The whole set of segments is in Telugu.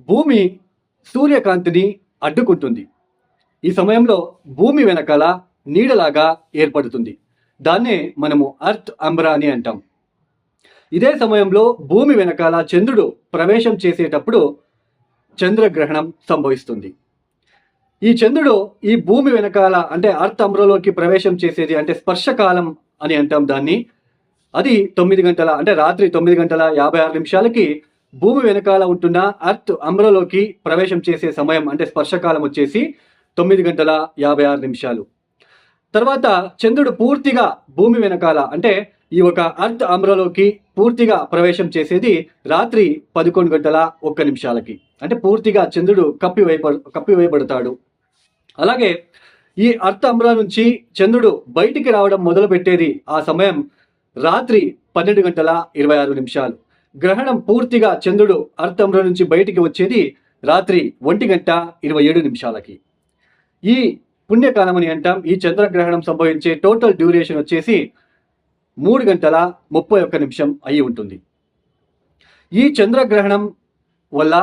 భూమి సూర్యకాంతిని అడ్డుకుంటుంది. ఈ సమయంలో భూమి వెనకాల నీడలాగా ఏర్పడుతుంది. దాన్నే మనము అర్త్ అంబ్రా అని అంటాం. ఇదే సమయంలో భూమి వెనకాల చంద్రుడు ప్రవేశం చేసేటప్పుడు చంద్రగ్రహణం సంభవిస్తుంది. ఈ చంద్రుడు ఈ భూమి వెనకాల అంటే అర్త్ అంబ్రలోకి ప్రవేశం చేసేది అంటే స్పర్శకాలం అని అంటాం దాన్ని. అది తొమ్మిది గంటల అంటే రాత్రి తొమ్మిది గంటల యాభై ఆరు నిమిషాలకి భూమి వెనకాల ఉంటున్న అర్త్ అమ్రలోకి ప్రవేశం చేసే సమయం అంటే స్పర్శకాలం వచ్చేసి తొమ్మిది గంటల యాభై ఆరు నిమిషాలు. తర్వాత చంద్రుడు పూర్తిగా భూమి వెనకాల అంటే ఈ ఒక అర్త్ అమ్రలోకి పూర్తిగా ప్రవేశం చేసేది రాత్రి పదకొండు గంటల ఒక్క నిమిషాలకి. అంటే పూర్తిగా చంద్రుడు కప్పివేయబ కప్పివేయబడతాడు అలాగే ఈ అర్త్ అమ్ర నుంచి చంద్రుడు బయటికి రావడం మొదలుపెట్టేది ఆ సమయం రాత్రి పన్నెండు గంటల ఇరవై ఆరు నిమిషాలు. గ్రహణం పూర్తిగా చంద్రుడు అర్థంలో నుంచి బయటికి వచ్చేది రాత్రి ఒంటి గంట ఇరవై ఏడు నిమిషాలకి. ఈ పుణ్యకాలం అని అంటాం. ఈ చంద్రగ్రహణం సంభవించే టోటల్ డ్యూరేషన్ వచ్చేసి మూడు గంటల ముప్పై ఒక్క నిమిషం అయి ఉంటుంది. ఈ చంద్రగ్రహణం వల్ల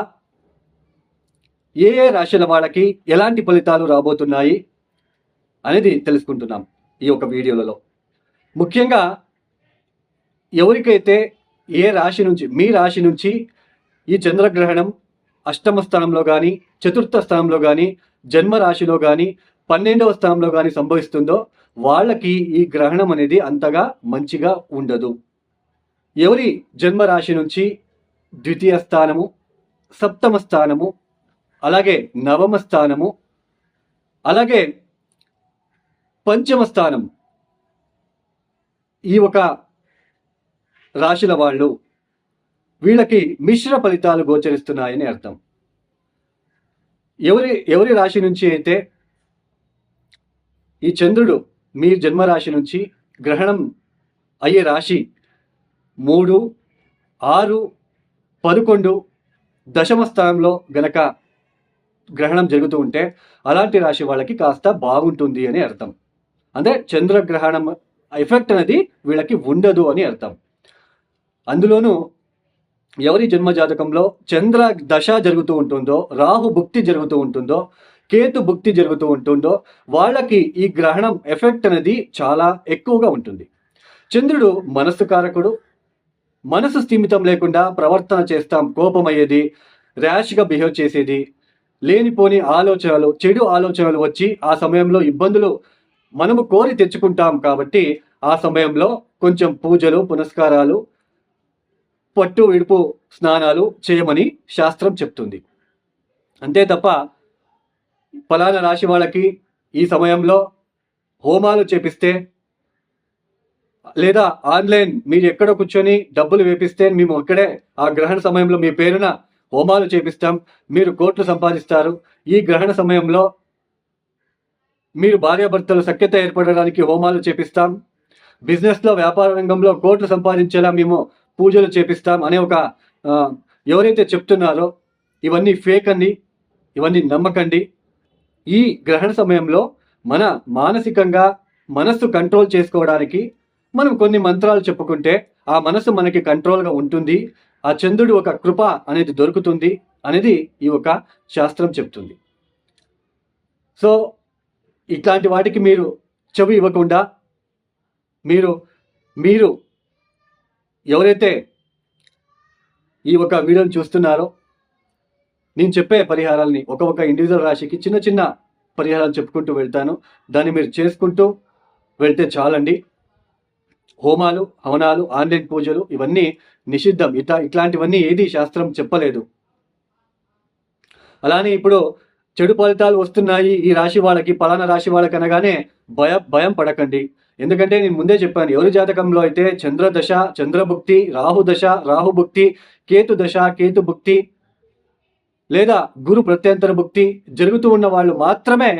ఏ ఏ రాశుల వాళ్ళకి ఎలాంటి ఫలితాలు రాబోతున్నాయి అనేది తెలుసుకుంటున్నాం ఈ యొక్క వీడియోలలో. ముఖ్యంగా ఎవరికైతే ఏ రాశి నుంచి మీ రాశి నుంచి ఈ చంద్రగ్రహణం అష్టమ స్థానంలో కానీ చతుర్థ స్థానంలో కానీ జన్మ రాశిలో కానీ పన్నెండవ స్థానంలో కానీ సంభవిస్తుందో వాళ్ళకి ఈ గ్రహణం అనేది అంతగా మంచిగా ఉండదు. ఎవరి జన్మ రాశి నుంచి ద్వితీయ స్థానము సప్తమ స్థానము అలాగే నవమ స్థానము అలాగే పంచమ స్థానం ఈ ఒక రాశుల వాళ్ళు వీళ్ళకి మిశ్ర ఫలితాలు గోచరిస్తున్నాయని అర్థం. ఎవరి ఎవరి రాశి నుంచి అయితే ఈ చంద్రుడు మీ జన్మరాశి నుంచి గ్రహణం అయ్యే రాశి మూడు ఆరు పదకొండు దశమ స్థానంలో గనక గ్రహణం జరుగుతూ ఉంటే అలాంటి రాశి వాళ్ళకి కాస్త బాగుంటుంది అని అర్థం. అంటే చంద్రగ్రహణం ఎఫెక్ట్ అనేది వీళ్ళకి ఉండదు అని అర్థం. అందులోనూ ఎవరి జన్మ జాతకంలో చంద్ర దశ జరుగుతూ ఉంటుందో రాహు భుక్తి జరుగుతూ ఉంటుందో కేతు భుక్తి జరుగుతూ ఉంటుందో వాళ్ళకి ఈ గ్రహణం ఎఫెక్ట్ అనేది చాలా ఎక్కువగా ఉంటుంది. చంద్రుడు మనస్సు కారకుడు. మనసు స్థిమితం లేకుండా ప్రవర్తన చేస్తాం కోపం అయ్యేది ర్యాష్గా బిహేవ్ చేసేది లేనిపోని ఆలోచనలు చెడు ఆలోచనలు వచ్చి ఆ సమయంలో ఇబ్బందులు మనము కోరి తెచ్చుకుంటాం కాబట్టి ఆ సమయంలో కొంచెం పూజలు పునస్కారాలు పట్టు విడుపు స్నానాలు చేయమని శాస్త్రం చెప్తుంది. అంతే తప్ప ఫలానా రాశి వాళ్ళకి ఈ సమయంలో హోమాలు చేపిస్తే లేదా ఆన్లైన్ మీరు ఎక్కడ కూర్చొని డబ్బులు వేపిస్తే మేము అక్కడే ఆ గ్రహణ సమయంలో మీ పేరున హోమాలు చేపిస్తాం మీరు కోట్లు సంపాదిస్తారు. ఈ గ్రహణ సమయంలో మీరు భార్యాభర్తలు సఖ్యత ఏర్పడడానికి హోమాలు చేపిస్తాం. బిజినెస్లో వ్యాపార రంగంలో కోట్లు సంపాదించేలా మేము పూజలు చేపిస్తాం అనే ఒక ఎవరైతే చెప్తున్నారో ఇవన్నీ ఫేక్ అండి ఇవన్నీ నమ్మకండి. ఈ గ్రహణ సమయంలో మన మానసికంగా మనస్సు కంట్రోల్ చేసుకోవడానికి మనం కొన్ని మంత్రాలు చెప్పుకుంటే ఆ మనసు మనకి కంట్రోల్గా ఉంటుంది. ఆ చంద్రుడు ఒక కృప అనేది దొరుకుతుంది అనేది ఈ ఒక శాస్త్రం చెప్తుంది. సో ఇట్లాంటి వాటికి మీరు చెవి ఇవ్వకుండా మీరు మీరు ఎవరైతే ఈ ఒక వీడియోని చూస్తున్నారో నేను చెప్పే పరిహారాలని ఒక ఒక ఇండివిజువల్ రాశికి చిన్న చిన్న పరిహారాలు చెప్పుకుంటూ వెళ్తాను. దాన్ని మీరు చేసుకుంటూ వెళ్తే చాలండి. హోమాలు హవనాలు ఆన్లైన్ పూజలు ఇవన్నీ నిషిద్ధం. ఇట్లా ఇట్లాంటివన్నీ ఏది శాస్త్రం చెప్పలేదు. అలానే ఇప్పుడు చెడు ఫలితాలు వస్తున్నాయి. ఈ రాశి వాళ్ళకి పలానా రాశి వాళ్ళకి అనగానే భయ భయం పడకండి. ఎందుకంటే నేను ముందే చెప్పాను ఎవరి జాతకంలో అయితే చంద్రదశ చంద్రభుక్తి రాహుదశ రాహుభుక్తి కేతు దశ కేతు భుక్తి లేదా గురు ప్రత్యంతర భుక్తి జరుగుతూ ఉన్న వాళ్ళు మాత్రమే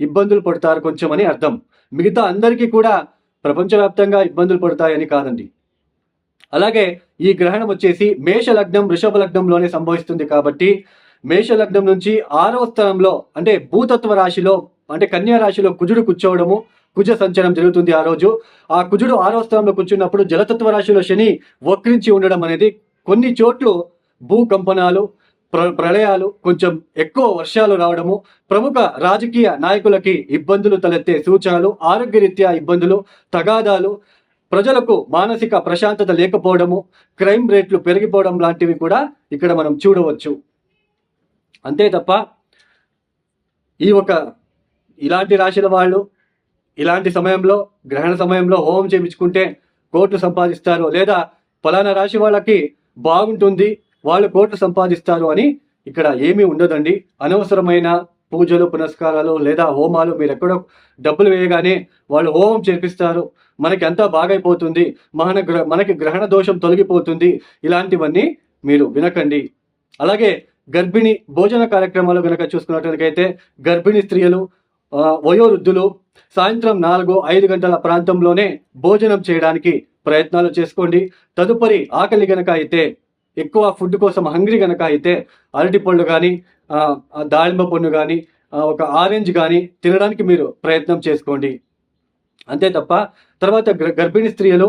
ఇబ్బందులు పడతారు కొంచెం అని అర్థం. మిగతా అందరికీ కూడా ప్రపంచవ్యాప్తంగా ఇబ్బందులు పడతాయని కాదండి. అలాగే ఈ గ్రహణం వచ్చేసి మేష లగ్నం వృషభ లగ్నంలోనే సంభవిస్తుంది కాబట్టి మేష లగ్నం నుంచి ఆరవ స్థానంలో అంటే భూతత్వ రాశిలో అంటే కన్యా రాశిలో కుజుడు కూర్చోవడము కుజ సంచలనం జరుగుతుంది ఆ రోజు. ఆ కుజుడు ఆరవ స్థానంలో కూర్చున్నప్పుడు జలతత్వ రాశిలో శని వక్రించి ఉండడం అనేది కొన్ని చోట్లు భూకంపనాలు ప్ర ప్రళయాలు కొంచెం ఎక్కువ వర్షాలు రావడము ప్రముఖ రాజకీయ నాయకులకి ఇబ్బందులు తలెత్తే సూచనలు ఆరోగ్యరీత్యా ఇబ్బందులు తగాదాలు ప్రజలకు మానసిక ప్రశాంతత లేకపోవడము క్రైమ్ రేట్లు పెరిగిపోవడం లాంటివి కూడా ఇక్కడ మనం చూడవచ్చు. అంతే తప్ప ఈ ఒక ఇలాంటి రాశుల వాళ్ళు ఇలాంటి సమయంలో గ్రహణ సమయంలో హోమం చేయించుకుంటే కోట్లు సంపాదిస్తారు. లేదా ఫలానా రాశి వాళ్ళకి బాగుంటుంది వాళ్ళు కోట్లు సంపాదిస్తారు అని ఇక్కడ ఏమీ ఉండదండి. అనవసరమైన పూజలు పునస్కారాలు లేదా హోమాలు మీరు ఎక్కడో డబ్బులు వేయగానే వాళ్ళు హోమం చేపిస్తారు. మనకి అంతా బాగైపోతుంది. మన గ్రహ మనకి గ్రహణ దోషం తొలగిపోతుంది. ఇలాంటివన్నీ మీరు వినకండి. అలాగే గర్భిణి భోజన కార్యక్రమాలు కనుక చూసుకున్నట్లయితే గర్భిణీ స్త్రీలు వయోవృద్ధులు సాయంత్రం నాలుగు ఐదు గంటల ప్రాంతంలోనే భోజనం చేయడానికి ప్రయత్నాలు చేసుకోండి. తదుపరి ఆకలి గనక అయితే ఎక్కువ ఫుడ్ కోసం హంగ్రీ గనక అయితే అరటి పళ్ళు కానీ దాళింబ పండు కానీ ఒక ఆరెంజ్ కానీ తినడానికి మీరు ప్రయత్నం చేసుకోండి. అంతే తప్ప తర్వాత గర్భిణీ స్త్రీలు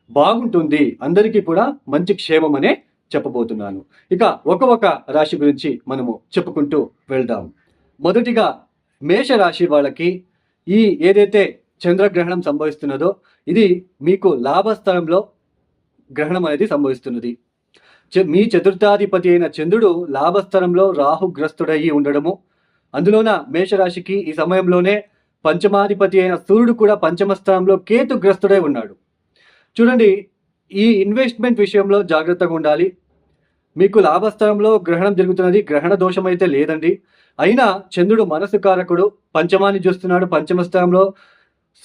బాగుంటుంది. అందరికీ కూడా మంచి క్షేమం అనే చెప్పబోతున్నాను. ఇక ఒక రాశి గురించి మనము చెప్పుకుంటూ వెళ్దాం. మొదటిగా మేష రాశి వాళ్ళకి ఈ ఏదైతే చంద్రగ్రహణం సంభవిస్తున్నదో ఇది మీకు లాభస్థలంలో గ్రహణం అనేది సంభవిస్తున్నది. చ- మీ చతుర్థాధిపతి అయిన చంద్రుడు లాభస్థలంలో రాహుగ్రస్తుడయి ఉండడము. అందులోన మేషరాశికి ఈ సమయంలోనే పంచమాధిపతి అయిన సూర్యుడు కూడా పంచమ స్థానంలో కేతుగ్రస్తుడై ఉన్నాడు. చూడండి ఈ ఇన్వెస్ట్మెంట్ విషయంలో జాగ్రత్తగా ఉండాలి. మీకు లాభస్థలంలో గ్రహణం జరుగుతున్నది గ్రహణ దోషం అయితే లేదండి. అయినా చంద్రుడు మనసు కారకుడు పంచమాన్ని చూస్తున్నాడు. పంచమ స్థానంలో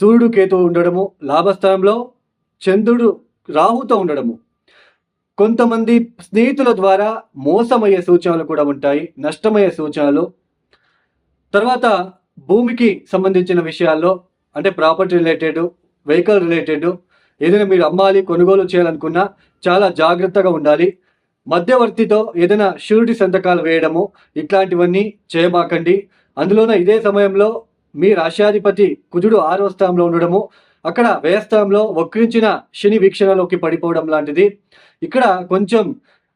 సూర్యుడు కేతు ఉండడము లాభస్థలంలో చంద్రుడు రాహుతో ఉండడము. కొంతమంది స్నేహితుల ద్వారా మోసమయ్యే సూచనలు కూడా ఉంటాయి నష్టమయ్యే సూచనలు. తర్వాత భూమికి సంబంధించిన విషయాల్లో అంటే ప్రాపర్టీ రిలేటెడ్ వెహికల్ రిలేటెడ్ ఏదైనా మీరు అమ్మాలి కొనుగోలు చేయాలనుకున్నా చాలా జాగ్రత్తగా ఉండాలి. మధ్యవర్తితో ఏదైనా షూరిటీ సంతకాలు వేయడము ఇట్లాంటివన్నీ చేయమాకండి. అందులోన ఇదే సమయంలో మీ రాష్ట్రాధిపతి కుజుడు ఆరో స్థానంలో ఉండడము అక్కడ వ్యయస్థానంలో వక్రించిన శని వీక్షణలోకి పడిపోవడం లాంటిది. ఇక్కడ కొంచెం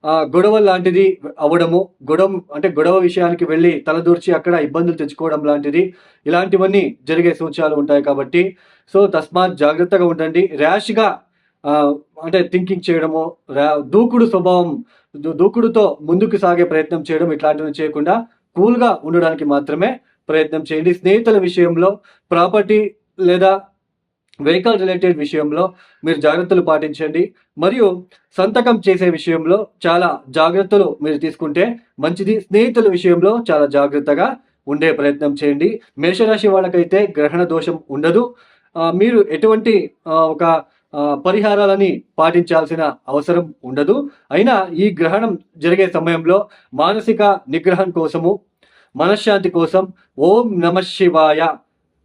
గొడవ లాంటిది అవ్వడము గొడవ అంటే గొడవ విషయానికి వెళ్ళి తలదూర్చి అక్కడ ఇబ్బందులు తెచ్చుకోవడం లాంటిది ఇలాంటివన్నీ జరిగే సూచనలు ఉంటాయి కాబట్టి. సో తస్మాత్ జాగ్రత్తగా ఉండండి. ర్యాష్గా అంటే థింకింగ్ చేయడము దూకుడు స్వభావం దూ- దూకుడుతో ముందుకు సాగే ప్రయత్నం చేయడం ఇట్లాంటివి చేయకుండా కూల్గా ఉండడానికి మాత్రమే ప్రయత్నం చేయండి. స్నేహితుల విషయంలో ప్రాపర్టీ లేదా వెహికల్ రిలేటెడ్ విషయంలో మీరు జాగ్రత్తలు పాటించండి. మరియు సంతకం చేసే విషయంలో చాలా జాగ్రత్తలు మీరు తీసుకుంటే మంచిది. స్నేహితుల విషయంలో చాలా జాగ్రత్తగా ఉండే ప్రయత్నం చేయండి. మేషరాశి వాళ్ళకైతే గ్రహణ దోషం ఉండదు. మీరు ఎటువంటి ఒక పరిహారాలని పాటించాల్సిన అవసరం ఉండదు. అయినా ఈ గ్రహణం జరిగే సమయంలో మానసిక నిగ్రహం కోసము మనశ్శాంతి కోసం ఓం నమ శివాయ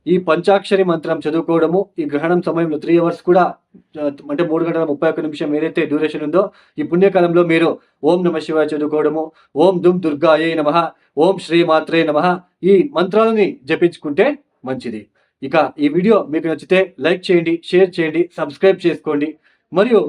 ఈ పంచాక్షరి మంత్రం చదువుకోవడము ఈ గ్రహణం సమయంలో త్రీ అవర్స్ కూడా అంటే మూడు గంటల ముప్పై ఒక్క నిమిషం ఏదైతే డ్యూరేషన్ ఉందో ఈ పుణ్యకాలంలో మీరు ఓం నమ శివాయ చదువుకోవడము ఓం దుమ్ దుర్గాయే నమ ఓం శ్రీ మాత్రే నమ ఈ మంత్రాలని జపించుకుంటే మంచిది. ఇక ఈ వీడియో మీకు నచ్చితే లైక్ చేయండి షేర్ చేయండి సబ్స్క్రైబ్ చేసుకోండి. మరియు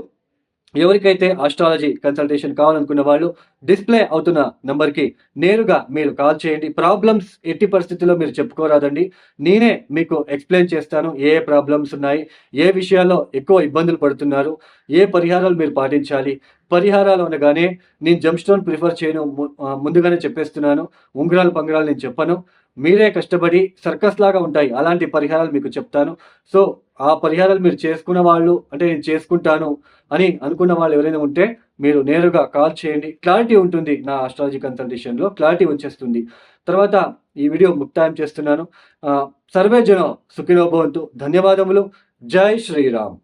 ఎవరికైతే ఆస్ట్రాలజీ కన్సల్టేషన్ కావాలనుకున్న వాళ్ళు డిస్ప్లే అవుతున్న నెంబర్కి నేరుగా మీరు కాల్ చేయండి. ప్రాబ్లమ్స్ ఎట్టి పరిస్థితుల్లో మీరు చెప్పుకోరాదండి. నేనే మీకు ఎక్స్ప్లెయిన్ చేస్తాను ఏ ఏ ప్రాబ్లమ్స్ ఉన్నాయి ఏ విషయాల్లో ఎక్కువ ఇబ్బందులు పడుతున్నారు ఏ పరిహారాలు మీరు పాటించాలి. పరిహారాలు అనగానే నేను జంప్ స్టోన్ ప్రిఫర్ చేయను. ము- ముందుగానే చెప్పేస్తున్నాను. ఉంగరాలు పంగరాలు నేను చెప్పను. మీరే కష్టపడి సర్కస్ లాగా ఉంటాయి. అలాంటి పరిహారాలు మీకు చెప్తాను. సో ఆ పరిహారాలు మీరు చేసుకున్న వాళ్ళు అంటే నేను చేసుకుంటాను అని అనుకున్న వాళ్ళు ఎవరైనా ఉంటే మీరు నేరుగా కాల్ చేయండి. క్లారిటీ ఉంటుంది నా ఆస్ట్రాలజీ కన్సల్టేషన్లో. క్లారిటీ వచ్చేస్తుంది. తర్వాత ఈ వీడియో ముక్తాయం చేస్తున్నాను. సర్వే జనం సుఖినోభవంతు ధన్యవాదములు. జై శ్రీరామ్.